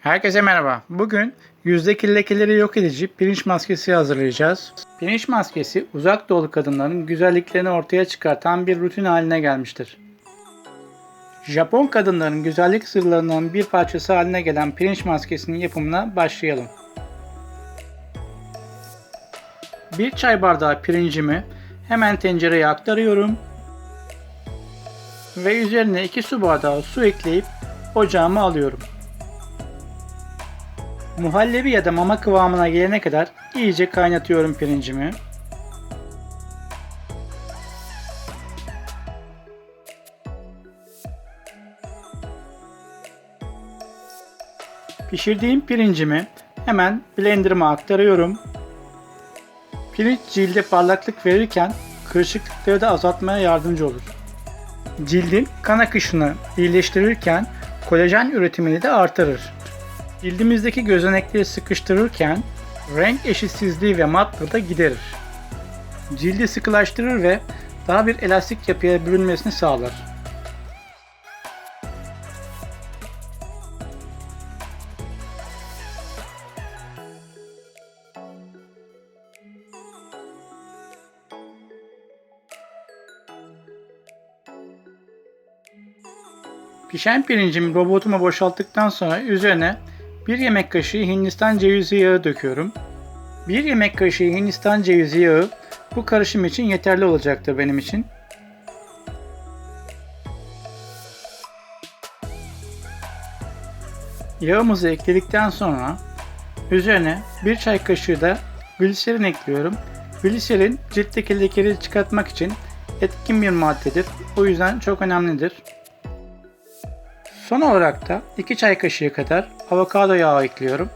Herkese merhaba. Bugün yüzdeki lekeleri yok edici pirinç maskesi hazırlayacağız. Pirinç maskesi uzak doğulu kadınların güzelliklerini ortaya çıkartan bir rutin haline gelmiştir. Japon kadınların güzellik sırlarından bir parçası haline gelen pirinç maskesinin yapımına başlayalım. Bir çay bardağı pirincimi hemen tencereye aktarıyorum ve üzerine 2 su bardağı su ekleyip ocağıma alıyorum. Muhallebi ya da mama kıvamına gelene kadar iyice kaynatıyorum pirincimi. Pişirdiğim pirincimi hemen blenderıma aktarıyorum. Pirinç cilde parlaklık verirken kırışıklıkları da azaltmaya yardımcı olur. Cildin kan akışını iyileştirirken kolajen üretimini de artırır. Cildimizdeki gözenekleri sıkıştırırken renk eşitsizliği ve matlığı da giderir. Cildi sıkılaştırır ve daha bir elastik yapıya bürünmesini sağlar. Pişen pirincimi robotuma boşalttıktan sonra üzerine 1 yemek kaşığı Hindistan cevizi yağı döküyorum. 1 yemek kaşığı Hindistan cevizi yağı bu karışım için yeterli olacaktır benim için. Yağımızı ekledikten sonra üzerine 1 çay kaşığı da gliserin ekliyorum. Gliserin ciltteki lekeleri çıkartmak için etkin bir maddedir. O yüzden çok önemlidir. Son olarak da 2 çay kaşığı kadar avokado yağı ekliyorum.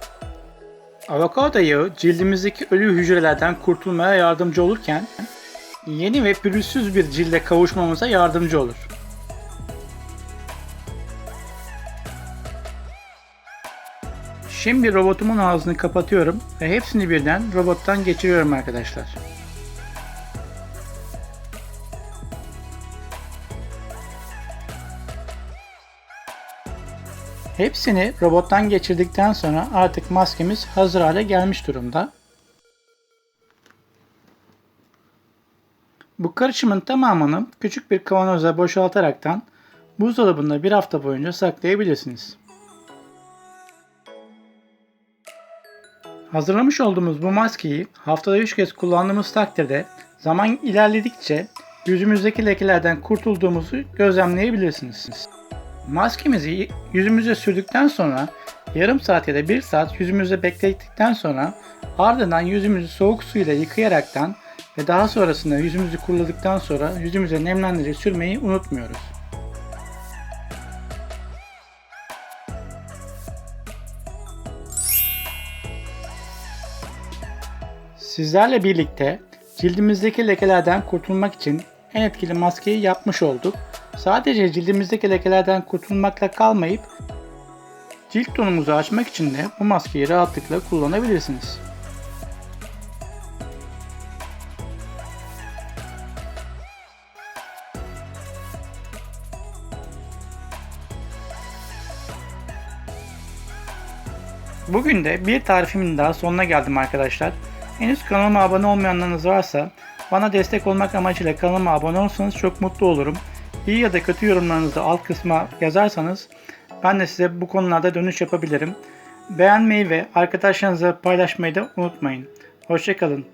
Avokado yağı cildimizdeki ölü hücrelerden kurtulmaya yardımcı olurken yeni ve pürüzsüz bir cilde kavuşmamıza yardımcı olur. Şimdi robotumun ağzını kapatıyorum ve hepsini birden robottan geçiriyorum arkadaşlar. Hepsini robottan geçirdikten sonra artık maskemiz hazır hale gelmiş durumda. Bu karışımın tamamını küçük bir kavanoza boşaltaraktan buzdolabında bir hafta boyunca saklayabilirsiniz. Hazırlamış olduğumuz bu maskeyi haftada 3 kez kullandığımız takdirde zaman ilerledikçe yüzümüzdeki lekelerden kurtulduğumuzu gözlemleyebilirsiniz. Maskemizi yüzümüze sürdükten sonra yarım saat ya da 1 saat yüzümüzde beklettikten sonra ardından yüzümüzü soğuk su ile yıkayaraktan ve daha sonrasında yüzümüzü kuruladıktan sonra yüzümüze nemlendirici sürmeyi unutmuyoruz. Sizlerle birlikte cildimizdeki lekelerden kurtulmak için en etkili maskeyi yapmış olduk. Sadece cildimizdeki lekelerden kurtulmakla kalmayıp cilt tonumuzu açmak için de bu maskeyi rahatlıkla kullanabilirsiniz. Bugün de bir tarifimin daha sonuna geldim arkadaşlar. Henüz kanalıma abone olmayanlarınız varsa bana destek olmak amacıyla kanalıma abone olursanız çok mutlu olurum. İyi ya da kötü yorumlarınızı alt kısma yazarsanız ben de size bu konularda dönüş yapabilirim. Beğenmeyi ve arkadaşlarınızla paylaşmayı da unutmayın. Hoşçakalın.